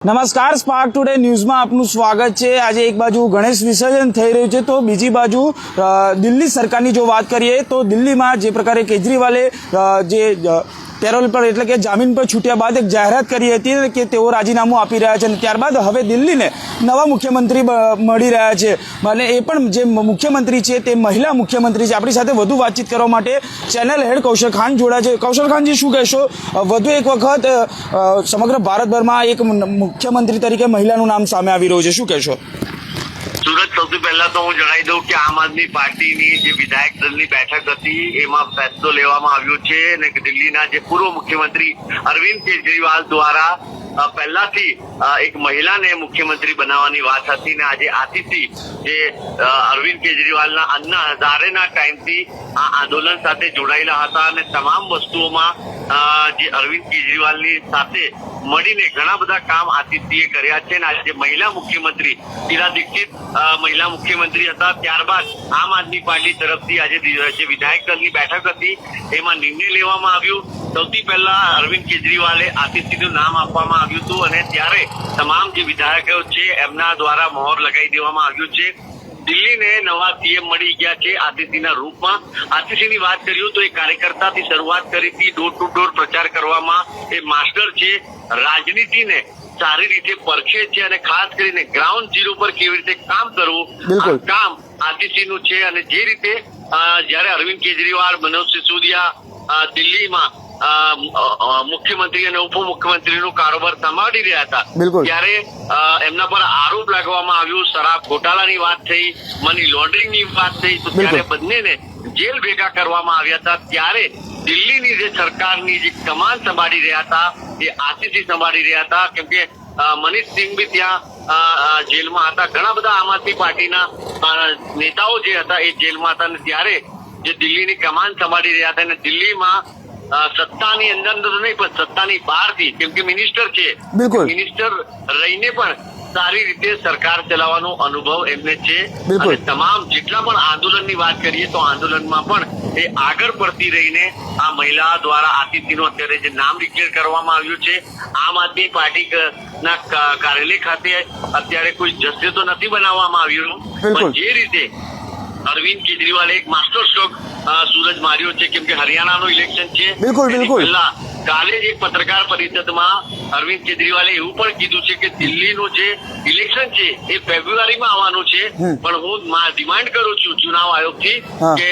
નમસ્કાર spark today ન્યૂઝમાં આપનું સ્વાગત છે. આજે એક બાજુ ગણેશ વિસર્જન થઈ રહ્યું છે, તો બીજી બાજુ દિલ્હી સરકારની જો વાત કરીએ, તો દિલ્હીમાં જે પ્રકારે કેજરીવાલે જે પેરોલ પર એટલે કે જામીન પર છૂટ્યા બાદ એક જાહેરાત કરી હતી કે તેઓ રાજીનામું આપી રહ્યા છે અને ત્યારબાદ હવે દિલ્હીને નવા મુખ્યમંત્રી મળી રહ્યા છે. અને એ પણ જે મુખ્યમંત્રી છે તે મહિલા મુખ્યમંત્રી છે. આપણી સાથે વધુ વાતચીત કરવા માટે ચેનલ હેડ કૌશલ ખાન જોડા છે. કૌશલ ખાનજી, શું કહેશો? વધુ એક વખત સમગ્ર ભારતભરમાં એક મુખ્યમંત્રી તરીકે મહિલાનું નામ સામે આવી રહ્યું છે. શું કહેશો? પહેલા તો હું જણાવી દઉં કે આમ આદમી પાર્ટીની જે વિધાયક દળની બેઠક હતી, એમાં ફેસલો લેવામાં આવ્યો છે અને દિલ્હીના જે પૂર્વ મુખ્યમંત્રી અરવિંદ કેજરીવાલ દ્વારા પહેલાથી એક મહિલાને મુખ્યમંત્રી બનાવવાની વાત હતી ને આજે આથી જે અરવિંદ કેજરીવાલના અન્ના હજારેના ટાઈમથી આ આંદોલન સાથે જોડાયેલા હતા અને તમામ વસ્તુઓમાં જે અરવિંદ કેજરીવાલની સાથે મળીને ઘણા બધા કામ આતિથ્યએ કર્યા છે અને આજે મહિલા મુખ્યમંત્રી શીલા દીક્ષિત મહિલા મુખ્યમંત્રી હતા, ત્યારબાદ આમ આદમી પાર્ટી તરફથી આજે જે વિધાયક દળની બેઠક હતી, એમાં નિર્ણય લેવામાં આવ્યો. સૌથી પહેલા અરવિંદ કેજરીવાલે આતિથ્યનું નામ આપવામાં આવ્યું હતું અને ત્યારે તમામ જે વિધાયકો છે એમના દ્વારા મહોર લગાવી દેવામાં આવ્યું છે. દિલ્હીને નવા સીએમ મળી ગયા છે આતિથીના રૂપમાં. આતિથીની વાત કર્યું તો એ કાર્યકર્તાથી શરૂઆત કરી હતી. ડોર ટુ ડોર પ્રચાર કરવામાં એ માસ્ટર છે. રાજનીતિને સારી રીતે પરખે છે અને ખાસ કરીને ગ્રાઉન્ડ ઝીરો પર કેવી રીતે કામ કરવું. આ કામ આતિથીનું છે. અને જે રીતે જયારે અરવિંદ કેજરીવાલ મનોજ સિસોદિયા દિલ્હીમાં મુખ્યમંત્રી અને ઉપમુખ્યમંત્રીનો કારોબાર સંભાળી રહ્યા હતા. ત્યારે એમના પર આરોપ લગાવવામાં આવ્યો શરાબ ઘોટાળાની વાત થઈ મની લોન્ડરિંગની વાત થઈ. તો ત્યારે બંનેને જેલ ભેગા કરવામાં આવ્યા હતા. ત્યારે દિલ્હીની જે સરકારની જે કમાન સંભાળી રહ્યા હતા એ આશીષી સંભાળી રહ્યા હતા. કેમ કે અ, મનીષ સિંહ બી ત્યાં જેલમાં હતા. ઘણા બધા આમ આદમી પાર્ટીના નેતાઓ જે હતા એ જેલમાં હતા. અને ત્યારે જે દિલ્હીની કમાન સંભાળી રહ્યા હતા અને દિલ્હીમાં સત્તાની અંદર તો નહીં પણ સત્તાની બહારથી કેમ કે મિનિસ્ટર છે બિલકુલ. મિનિસ્ટર રહીને પણ સારી રીતે સરકાર ચલાવવાનો અનુભવ એમને છે અને તમામ જેટલા પણ આંદોલનની વાત કરીએ તો આંદોલનમાં પણ એ આગળ પડતી રહીને આ મહિલા દ્વારા આતિથ્યનું અત્યારે જે નામ ડિક્લેર કરવામાં આવ્યું છે આમ આદમી પાર્ટી ના કાર્યાલય ખાતે અત્યારે કોઈ જશ્ન તો નથી બનાવવામાં આવ્યું. પણ જે રીતે અરવિંદ કેજરીવાલે એક માસ્ટર સ્ટ્રોક સૂરજ માર્યો છે કેમ કે હરિયાણાનું ઇલેક્શન છે બિલકુલ, બિલકુલ. કાલે જ એક પત્રકાર પરિષદમાં અરવિંદ કેજરીવાલે એવું પણ કીધું છે કે દિલ્હીનું જે ઇલેક્શન છે એ ફેબ્રુઆરીમાં આવવાનું છે પણ હું ડિમાન્ડ કરું છું ચુનાવ આયોગથી. કે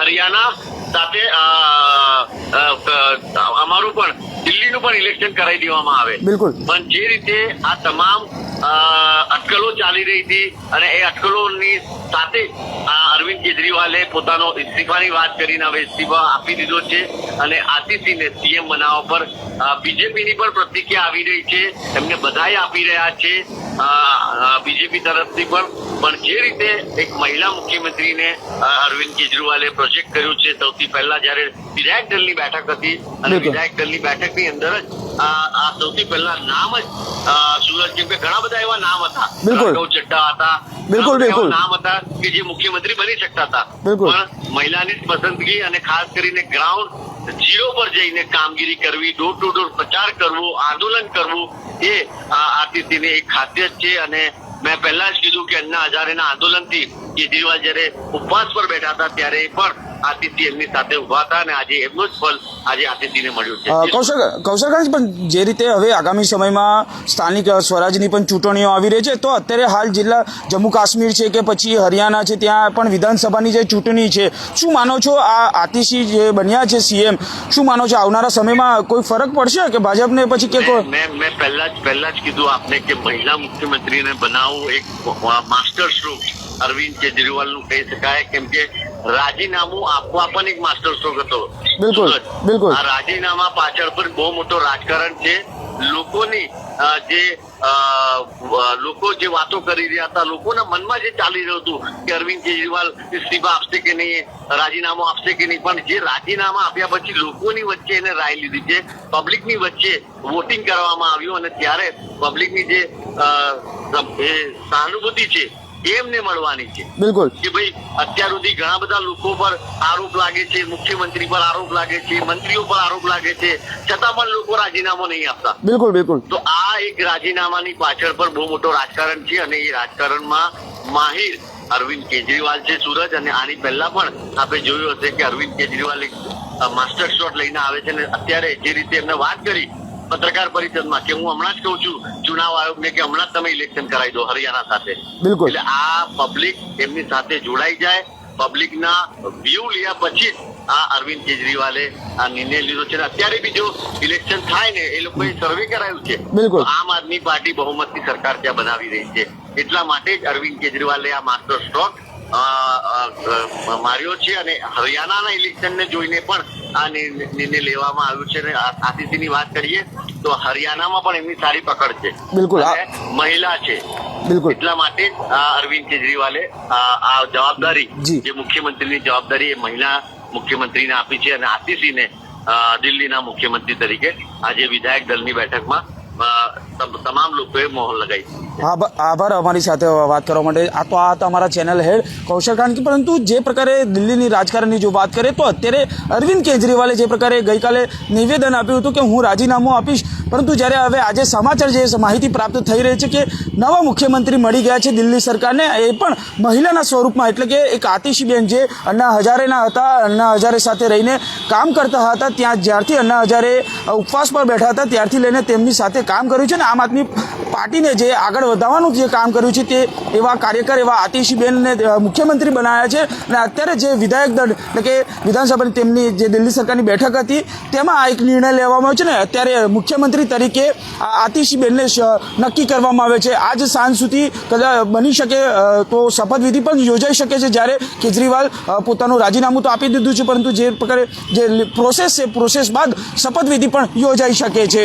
હરિયાણા સાથે અમારું પણ દિલ્હીનું પણ ઇલેક્શન કરાવી દેવામાં આવે બિલકુલ. પણ જે રીતે આ તમામ અ, અટકળો ચાલી રહી હતી અને એ અટકલોની સાથે આ અરવિંદ કેજરીવાલે પોતાનો ઇસ્તીફાની વાત કરીને હવે ઇસ્તીફા આપી દીધો છે અને આતિથીને સીએમ બનાવવા પર બીજેપીની પણ પ્રતિક્રિયા આવી રહી છે એમને બધાઈ આપી રહ્યા છે બીજેપી તરફથી પણ પણ જે રીતે એક મહિલા મુખ્યમંત્રીને અરવિંદ કેજરીવાલે પ્રોજેક્ટ કર્યું છે સૌથી પહેલા જ્યારે વિધાયક દળની બેઠક હતી અને. વિધાયક દળની બેઠકની અંદર જ આ સૌથી પહેલા નામ જ સુરત કેમ કે ઘણા બધા એવા નામ હતા. બિલકુલ. ચડ્ડા હતા. બિલકુલ, બિલકુલ. નામ હતા કે જે મુખ્યમંત્રી બની શકતા હતા. પણ મહિલાની પસંદગી અને ખાસ કરીને ગ્રાઉન્ડ ઝીરો પર જઈને કામગીરી કરવી ડોર ટુ ડોર પ્રચાર કરવો આંદોલન કરવું એ આ આરતીસીની એક ખાસિયત છે. અને મેં પહેલા જ કીધું કે અન્ના હજારેના આંદોલનથી કેજરીવાલ જયારે ઉપવાસ પર બેઠા હતા ત્યારે પણ આતિથ્ય એમની સાથે ઊભા હતા અને આજે એમનું જ ફળ આજે આતિથ્યને મળ્યું છે. કૌશલ કૌશલકાંત પણ જે રીતે હવે આગામી સમયમાં સ્થાનિક સ્વરાજની પણ ચૂંટણીઓ આવી રહી છે તો અત્યારે હાલ જિલ્લા જમ્મુ કાશ્મીર છે કે પછી હરિયાણા છે ત્યાં પણ વિધાનસભાની જે ચૂંટણી છે શું માનો છો આ આતિશી જે બન્યા છે સીએમ શું માનો છો આવનારા સમયમાં કોઈ ફરક પડશે કે ભાજપને પછી કે કોઈ? મેં મેં પહેલા જ પહેલા જ કીધું આપને કે મહિલા મુખ્યમંત્રીને બનાવવું એક માસ્ટર સ્ટ્રોક અરવિંદ કેજરીવાલનું કહી શકાય કેમ કે રાજીનામું આપવા પણ એક માસ્ટર સ્ટ્રોક હતો. બિલકુલ, બિલકુલ. આ રાજીનામા પાછળ પણ બહુ મોટો રાજકારણ છે. લોકોની જે લોકો જે વાતો કરી રહ્યા હતા લોકોના મનમાં જે ચાલી રહ્યું હતું કે અરવિંદ કેજરીવાલ ઇસ્તીફા આપશે કે નહીં રાજીનામું આપશે કે નહીં પણ જે રાજીનામા આપ્યા પછી લોકોની વચ્ચે એને રાય લીધી છે. પબ્લિકની વચ્ચે વોટિંગ કરવામાં આવ્યું અને ત્યારે પબ્લિકની જે સહાનુભૂતિ છે એમને મળવાની છે. બિલકુલ. કે ભાઈ અત્યાર સુધી ઘણા બધા લોકો પર આરોપ લાગે છે મુખ્યમંત્રી પર આરોપ લાગે છે મંત્રીઓ પર આરોપ લાગે છે. છતાં પણ લોકો રાજીનામું નહીં આપતા. બિલકુલ બિલકુલ. તો આ એક રાજીનામાની પાછળ પર બહુ મોટો રાજકારણ છે અને એ રાજકારણમાં માહિર અરવિંદ કેજરીવાલ છે સુરત અને આની પહેલા પણ આપણે જોયું હશે કે અરવિંદ કેજરીવાલ એક માસ્ટર શોટ લઈને આવે છે અને અત્યારે જે રીતે એમને વાત કરી પત્રકાર પરિષદમાં કે હું હમણાં જ કહું છું ચુનાવ આયોગને કે હમણાં જ તમે ઇલેક્શન કરાવી દો હરિયાણા સાથે. બિલકુલ. એટલે આ પબ્લિક એમની સાથે જોડાઈ જાય. પબ્લિકના વ્યૂ લીધા પછી આ અરવિંદ કેજરીવાલે આ નિર્ણય લીધો છે. અત્યારે બી જો ઇલેક્શન થાય ને એ લોકોએ સર્વે કરાયું છે બિલકુલ. આમ આદમી પાર્ટી બહુમતની સરકાર ત્યાં બનાવી રહી છે. એટલા માટે જ અરવિંદ કેજરીવાલે આ માસ્ટર સ્ટ્રોક માર્યો છે અને હરિયાણાના ઇલેક્શનને જોઈને પણ આ નિર્ણય લેવામાં આવ્યો છે અને આ- આદિત્યની વાત કરીએ તો હરિયાણામાં પણ એમની સારી પકડ છે. બિલકુલ. મહિલા છે. બિલકુલ. એટલા માટે અરવિંદ કેજરીવાલે આ જવાબદારી જે. મુખ્યમંત્રીની જવાબદારી એ મહિલા મુખ્યમંત્રીને આપી છે અને અ, દિલ્હીના મુખ્યમંત્રી તરીકે આજે વિધાયક દળની બેઠકમાં તમામ લોકોએ મોહર લગાવી આભાર અમારી સાથે વાત કરવા માટે. આ તો આ હતા અમારા ચેનલ હેડ કૌશલ કાનકી પરંતુ જે પ્રકારે દિલ્હીની રાજકારણની જો વાત કરીએ તો અત્યારે અરવિંદ કેજરીવાલે જે પ્રકારે ગઈકાલે નિવેદન આપ્યું હતું કે હું રાજીનામું આપીશ, પરંતુ જ્યારે હવે આજે સમાચાર જે માહિતી પ્રાપ્ત થઈ રહી છે કે નવા મુખ્યમંત્રી મળી ગયા છે દિલ્હી સરકારને, એ પણ મહિલાના સ્વરૂપમાં, એટલે કે એક આતિશીબેન જે અન્ના હજારેના હતા, અન્ના હજારે સાથે રહીને કામ કરતા હતા, ત્યાં જ્યારથી અન્ના હજારે ઉપવાસ પર બેઠા હતા, ત્યારથી લઈને તેમની સાથે કામ કર્યું છે ને આમ આદમી પાર્ટીને જે આગળ વધારવાનું જે કામ કર્યું છે તે એવા કાર્યકર, એવા આતિશીબેનને મુખ્યમંત્રી બનાવ્યા છે. અને અત્યારે જે વિધાયક દળ, એટલે કે વિધાનસભાની તેમની જે દિલ્હી સરકારની બેઠક હતી, તેમાં આ એક નિર્ણય લેવામાં આવ્યો છે ને, અત્યારે મુખ્યમંત્રી તરીકે આ આતિશીબેનને નક્કી કરવામાં આવે છે. આજ સાંજ સુધી કદાચ બની શકે તો શપથવિધિ પણ યોજાઈ શકે છે, જ્યારે કેજરીવાલ પોતાનું રાજીનામું તો આપી દીધું છે, પરંતુ જે પ્રકારે જે પ્રોસેસ છે પ્રોસેસ બાદ શપથવિધિ પણ યોજાઈ શકે છે.